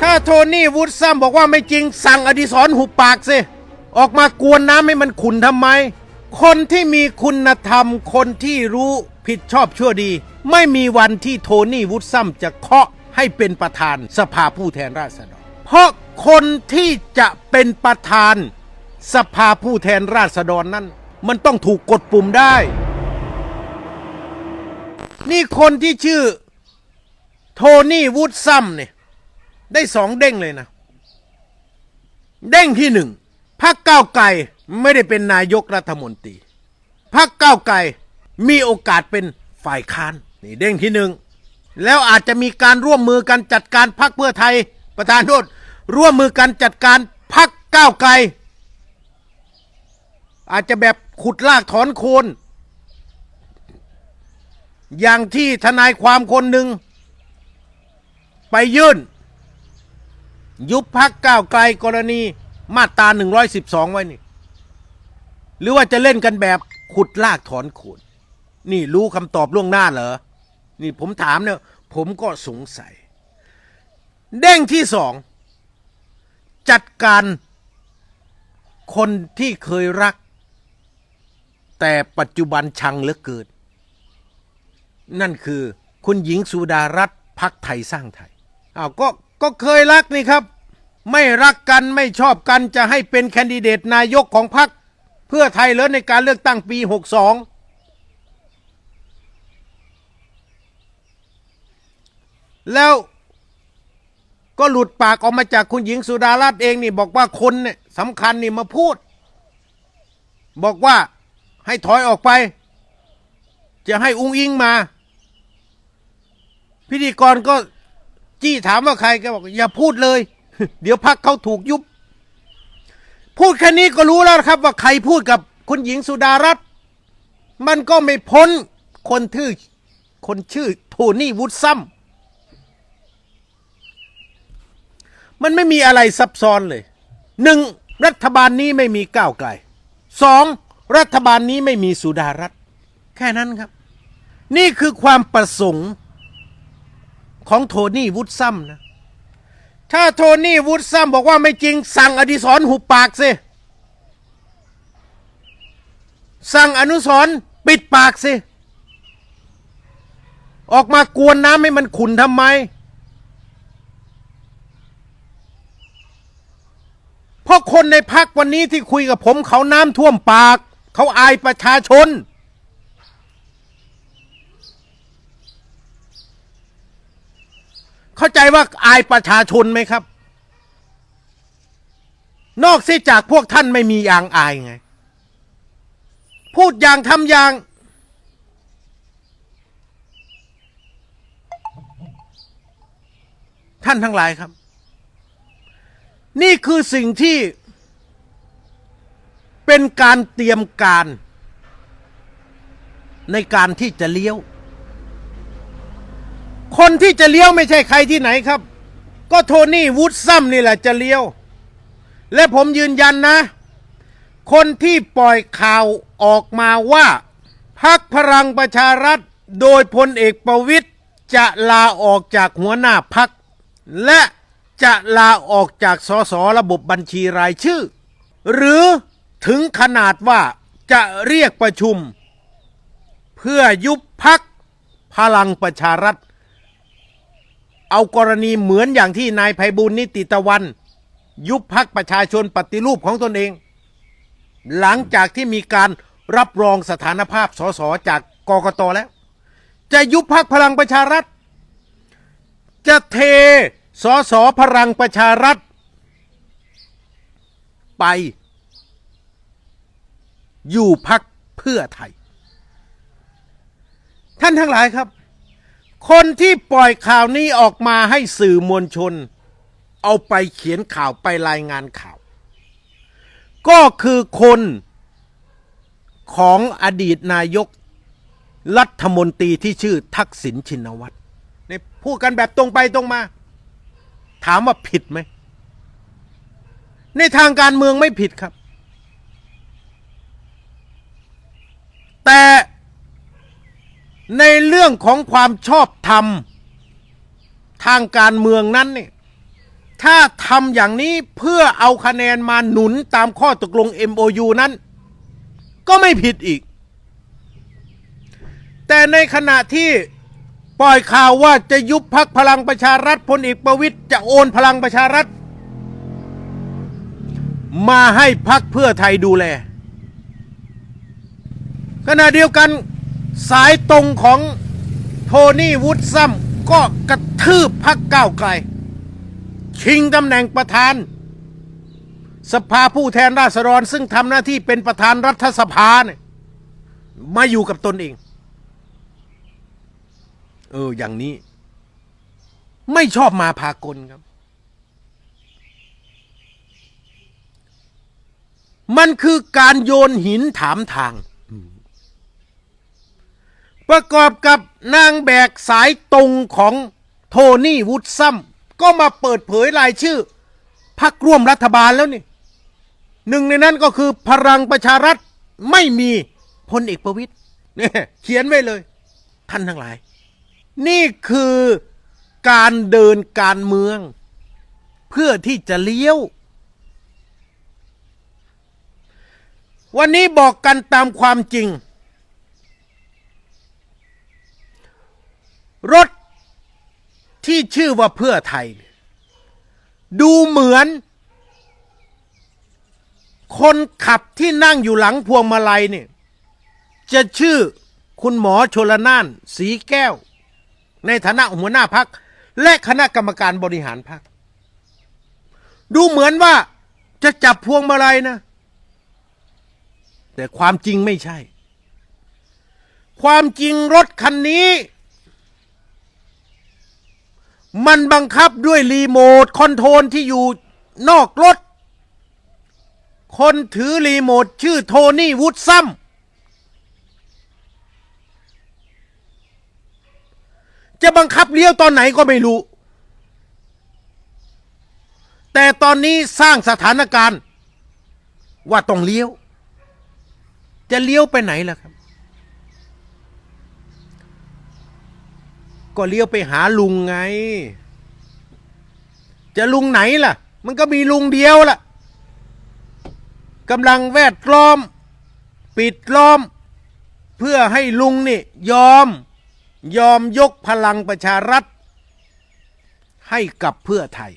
ถ้าโทนี่วูดซัมบอกว่าไม่จริงสั่งอดิศรหุบปากสิ ออกมากวนน้ำให้มันขุนทำไม คนที่มีคุณธรรม คนที่รู้ผิดชอบชั่วดี ไม่มีวันที่โทนี่วูดซัมจะเคาะให้เป็นประธานสภาผู้แทนราษฎร เพราะคนที่จะเป็นประธานสภาผู้แทนราษฎรนั้น มันต้องถูกกดปุ่มได้ นี่คนที่ชื่อ โทนี่วูดซัมเนี่ย ได้สองเด้งเลยนะ เด้งที่หนึ่งพรรคก้าวไกลไม่ได้เป็นนายกรัฐมนตรีพรรคก้าวไกลมีโอกาสเป็นฝ่ายค้านนี่เด้งที่หนึ่งแล้วอาจจะมีการร่วมมือกันจัดการพรรคเพื่อไทยประธานโทษร่วมมือกันจัดการพรรคก้าวไกล อาจจะแบบขุดลากถอนโคน อย่างที่ทนายความคนหนึ่งไปยื่น ยุบพักก้าวไกลกรณีมาตรา112 ไว้นี่ หรือว่าจะเล่นกันแบบขุดลากถอนโคนนี่รู้คำตอบล่วงหน้าเหรอ นี่ผมถามเนี่ย ผมก็สงสัย เด้งที่สอง จัดการคนที่เคยรัก แต่ปัจจุบันชังเหลือเกินนั่นคือคุณหญิงสุดารัตน์พักไทยสร้างไทยอ้าวก็ก็เคยรักนี่ครับ ไม่รักกันไม่ชอบกันจะให้เป็นแคนดิเดตนายกของพรรคเพื่อไทยเหรอในการเลือกตั้งปี 62 แล้วก็หลุดปากออกมาจากคุณหญิงสุดารัตน์เองนี่บอกว่าคนเนี่ยสำคัญนี่มาพูด บอกว่าให้ถอยออกไป จะให้อุ้งอิงมา พิธีกรก็จี้ถามว่าใครแกบอกอย่าพูดเลย เดี๋ยวพักเขาถูกยุบ พูดแค่นี้ก็รู้แล้วครับ ว่าใครพูดกับคุณหญิงสุดารัตน์มันก็ไม่พ้นคนชื่อคนชื่อโทนี่วูดซัมมันไม่มีอะไรซับซ้อนเลยหนึ่งรัฐบาลนี้ไม่มีก้าวไกลสองรัฐบาลนี้ไม่มีสุดารัตน์แค่นั้นครับ นี่คือความประสงค์ของโทนี่วูดซัมนะ ถ้าโทนี่วูดซัมบอกว่าไม่จริง สั่งอดิศรหุบปากสิ สั่งอนุสรปิดปากสิ ออกมากวนน้ำให้มันขุนทำไม เพราะคนในพักวันนี้ที่คุยกับผมเขาน้ำท่วมปาก เขาอายประชาชน เข้าใจว่าอายประชาชนไหมครับ นอกเสียจากพวกท่านไม่มีอย่างอายไง พูดอย่างทำอย่าง ท่านทั้งหลายครับ นี่คือสิ่งที่ เป็นการเตรียมการ ในการที่จะเลี้ยว คนที่จะเลี้ยวไม่ใช่ใครที่ไหนครับ ก็โทนี่วูดซัมนี่แหละจะเลี้ยว และผมยืนยันนะ คนที่ปล่อยข่าวออกมาว่าพักพลังประชารัฐโดยพลเอกประวิตยจะลาออกจากหัวหน้าพัก และจะลาออกจากสสระบบบัญชีรายชื่อ หรือถึงขนาดว่าจะเรียกประชุม เพื่อยุบพักพลังประชารัฐ เอากรณีเหมือนอย่างที่นายไพบุญนิติตะวัน ยุบพักประชาชนปฏิรูปของตนเอง หลังจากที่มีการรับรองสถานภาพสสจากกกตแล้ว จะยุบพักพลังประชารัฐ จะเทสสพลังประชารัฐ ไป อยู่พักเพื่อไทย ท่านทั้งหลายครับ คนที่ปล่อยข่าวนี้ออกมาให้สื่อมวลชน เอาไปเขียนข่าวไปรายงานข่าว ก็คือคนของอดีตนายกรัฐมนตรีที่ชื่อทักษิณชินวัตรนี่พูดกันแบบตรงไปตรงมา ถามว่าผิดไหม ในทางการเมืองไม่ผิดครับ แต่ ในเรื่องของความชอบธรรม ทางการเมืองนั้นเนี่ยถ้าทำอย่างนี้เพื่อเอาคะแนนมาหนุนตามข้อตกลง MOU นั้น ก็ไม่ผิดอีก แต่ในขณะที่ปล่อยข่าวว่าจะยุบพักพลังประชารัฐพลเอกประวิตยจะโอนพลังประชารัฐ มาให้พักเพื่อไทยดูแลขณะเดียวกัน สายตรงของโทนี่วูดซัมก็กระทืบพักก้าวไกล ชิงตำแหน่งประธาน สภาผู้แทนราษฎรซึ่งทำหน้าที่เป็นประธานรัฐสภาเนี่ยมาอยู่กับตนเอง เออ อย่างนี้ ไม่ชอบมาพากลครับ มันคือการโยนหินถามทาง ประกอบกับนางแบกสายตรงของโทนี่วูดซัมก็มาเปิดเผยรายชื่อพักร่วมรัฐบาลแล้วนี่หนึ่งในนั้นก็คือพลังประชารัฐไม่มีพลเอกประวิตยเนี่ยเขียนไว้เลย ท่านทั้งหลาย นี่คือการเดินการเมือง เพื่อที่จะเลี้ยว วันนี้บอกกันตามความจริง รถ ที่ชื่อว่าเพื่อไทย ดูเหมือน คนขับที่นั่งอยู่หลังพวงมาลัยเนี่ยจะชื่อคุณหมอชลน่านสีแก้ว ในฐานะหัวหน้าพัก และคณะกรรมการบริหารพัก ดูเหมือนว่าจะจับพวงมาลัยนะ แต่ความจริงไม่ใช่ ความจริงรถคันนี้ มันบังคับด้วยรีโมทคอนโทรลที่อยู่นอกรถ คนถือรีโมทชื่อโทนี่วูดซัมจะบังคับเลี้ยวตอนไหนก็ไม่รู้ แต่ตอนนี้สร้างสถานการณ์ ว่าต้องเลี้ยว จะเลี้ยวไปไหนล่ะครับ ก็เลี้ยวไปหาลุงไง จะลุงไหนล่ะ มันก็มีลุงเดียวล่ะกำลังแวดล้อม ปิดล้อม เพื่อให้ลุงนี่ ยอม ยอมยกพลังประชารัฐ ให้กับเพื่อไทย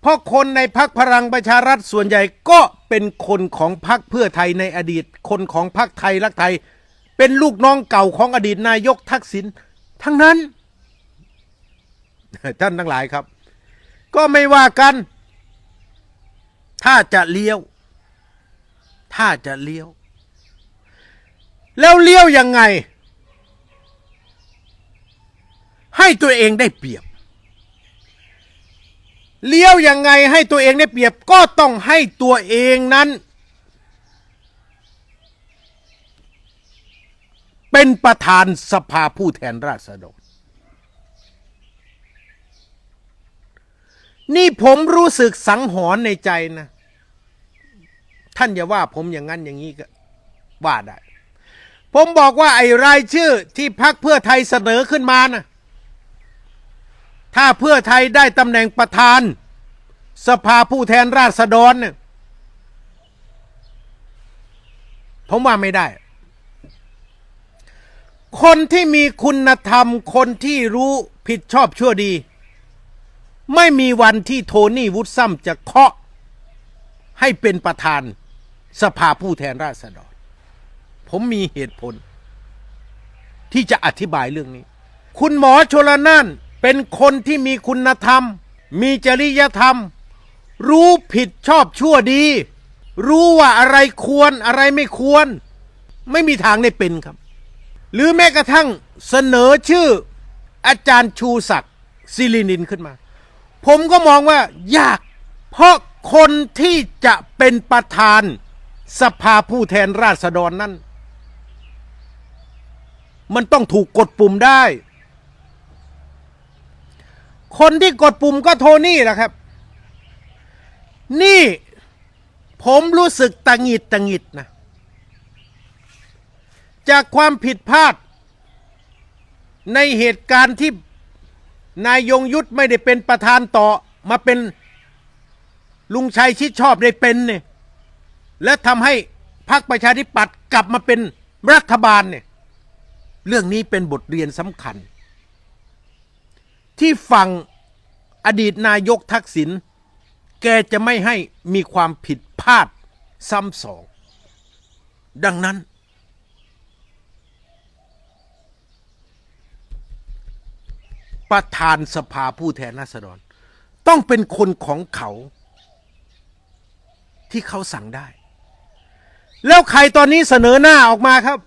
เพราะคนในพักพลังประชารัฐส่วนใหญ่ก็เป็นคนของพักเพื่อไทยในอดีต คนของพักไทยรักไทย เป็นลูกน้องเก่าของอดีตนายกทักษิณ ทั้งนั้น ท่านทั้งหลายครับ ก็ไม่ว่ากัน ถ้าจะเลี้ยว ถ้าจะเลี้ยว แล้วเลี้ยวยังไง ให้ตัวเองได้เปรียบ เลี้ยวยังไงให้ตัวเองได้เปรียบ ก็ต้องให้ตัวเองนั้น เป็นประธานสภาผู้แทนราษฎร นี่ผมรู้สึกสังหรณ์ในใจนะ ท่านอย่าว่าผมอย่างนั้นอย่างนี้ก็ว่าได้ ผมบอกว่าไอ้รายชื่อที่พักเพื่อไทยเสนอขึ้นมานะถ้าเพื่อไทยได้ตำแหน่งประธาน สภาผู้แทนราษฎรเนี่ยผมว่าไม่ได้ คนที่มีคุณธรรม คนที่รู้ผิดชอบชั่วดี ไม่มีวันที่โทนี่วูดซัมจะเคาะให้เป็นประธานสภาผู้แทนราษฎร ผมมีเหตุผล ที่จะอธิบายเรื่องนี้ คุณหมอชลน่านเป็นคนที่มีคุณธรรม มีจริยธรรม รู้ผิดชอบชั่วดี รู้ว่าอะไรควรอะไรไม่ควร ไม่มีทางได้เป็นครับ หรือแม้กระทั่งเสนอชื่ออาจารย์ชูศักดิ์ศิรินินขึ้นมา ผมก็มองว่ายาก เพราะคนที่จะเป็นประธานสภาผู้แทนราษฎรนั้น มันต้องถูกกดปุ่มได้ คนที่กดปุ่มก็โทนี่แหละครับ นี่ผมรู้สึกตังหงิดตังหงิดนะ จากความผิดพลาด ในเหตุการณ์ที่นายยงยุทธไม่ได้เป็นประธานต่อมาเป็นลุงชัยชิดชอบได้เป็นเนี่ยและทำให้พรรคประชาธิปัตย์กลับมาเป็นรัฐบาลเนี่ยเรื่องนี้เป็นบทเรียนสำคัญ ที่ฝั่งอดีตนายกทักษิณแกจะไม่ให้มีความผิดพลาดซ้ำสอง ดังนั้น ประธานสภาผู้แทนราษฎร ต้องเป็นคนของเขา ที่เขาสั่งได้ แล้วใครตอนนี้เสนอหน้าออกมาครับ